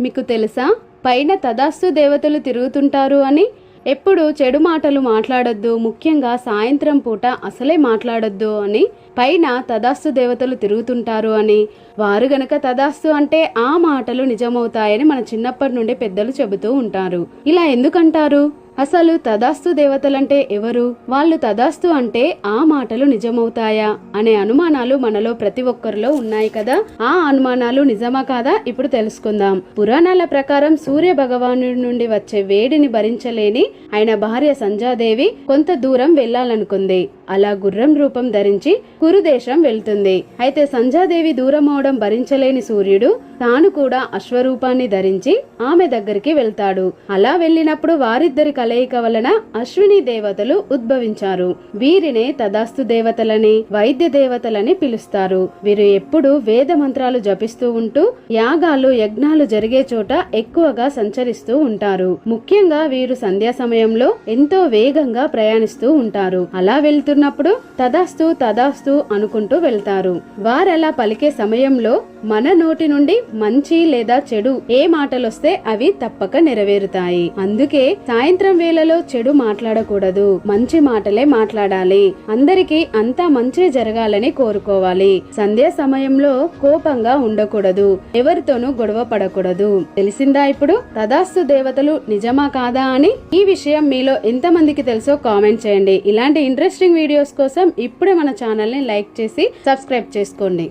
మీకు తెలుసా? పైన తదాస్తు దేవతలు తిరుగుతుంటారు అని? ఎప్పుడు చెడు మాటలు మాట్లాడొద్దు ముఖ్యంగా సాయంత్రం పూట అసలే మాట్లాడొద్దు అని? పైన తదాస్తు దేవతలు తిరుగుతుంటారు అని? వారు గనక తదాస్తు అంటే ఆ మాటలు నిజమవుతాయని మన చిన్నప్పటి నుండి పెద్దలు చెబుతూ ఉంటారు. ఇలా ఎందుకంటారు? అసలు తదాస్తు దేవతలంటే ఎవరు? వాళ్ళు తదాస్తు అంటే ఆ మాటలు నిజమవుతాయా? అనే అనుమానాలు మనలో ప్రతి ఒక్కరిలో ఉన్నాయి కదా? ఆ అనుమానాలు నిజమా కాదా? ఇప్పుడు తెలుసుకుందాం. పురాణాల ప్రకారం సూర్య భగవాను నుండి వచ్చే వేడిని భరించలేని ఆయన భార్య సంజాదేవి కొంత దూరం వెళ్ళాలనుకుంది. అలా గుర్రం రూపం ధరించి కురుదేశం వెళ్తుంది. అయితే సంజాదేవి దూరం అవడం భరించలేని సూర్యుడు తాను కూడా అశ్వరూపాన్ని ధరించి ఆమె దగ్గరికి వెళ్తాడు. అలా వెళ్ళినప్పుడు వారిద్దరి కలయిక వలన అశ్విని దేవతలు ఉద్భవించారు. వీరినే తదాస్తు దేవతలని వైద్య దేవతలని పిలుస్తారు. వీరు ఎప్పుడు వేద మంత్రాలు జపిస్తూ ఉంటూ యాగాలు యజ్ఞాలు జరిగే చోట ఎక్కువగా సంచరిస్తూ ఉంటారు. ముఖ్యంగా వీరు సంధ్యా సమయంలో ఎంతో వేగంగా ప్రయాణిస్తూ ఉంటారు. అలా వెళ్తున్నప్పుడు తదాస్తు తదాస్తు అనుకుంటూ వెళ్తారు. వారలా పలికే సమయంలో మన నోటి నుండి మంచి లేదా చెడు ఏ మాటలొస్తే అవి తప్పక నెరవేరుతాయి. అందుకే సాయంత్రం వేళలో చెడు మాట్లాడకూడదు. మంచి మాటలే మాట్లాడాలి. అందరికీ అంతా మంచి జరగాలని కోరుకోవాలి. సంధ్యా సమయంలో కోపంగా ఉండకూడదు. ఎవరితోనూ గొడవ పడకూడదు. తెలిసిందా ఇప్పుడు? తదాస్తు దేవతలు నిజమా కాదా అని? ఈ విషయం మీలో ఎంతమందికి తెలుసో కామెంట్ చేయండి. ఇలాంటి ఇంట్రెస్టింగ్ వీడియోస్ కోసం ఇప్పుడే మన ఛానల్ని లైక్ చేసి సబ్స్క్రైబ్ చేసుకోండి.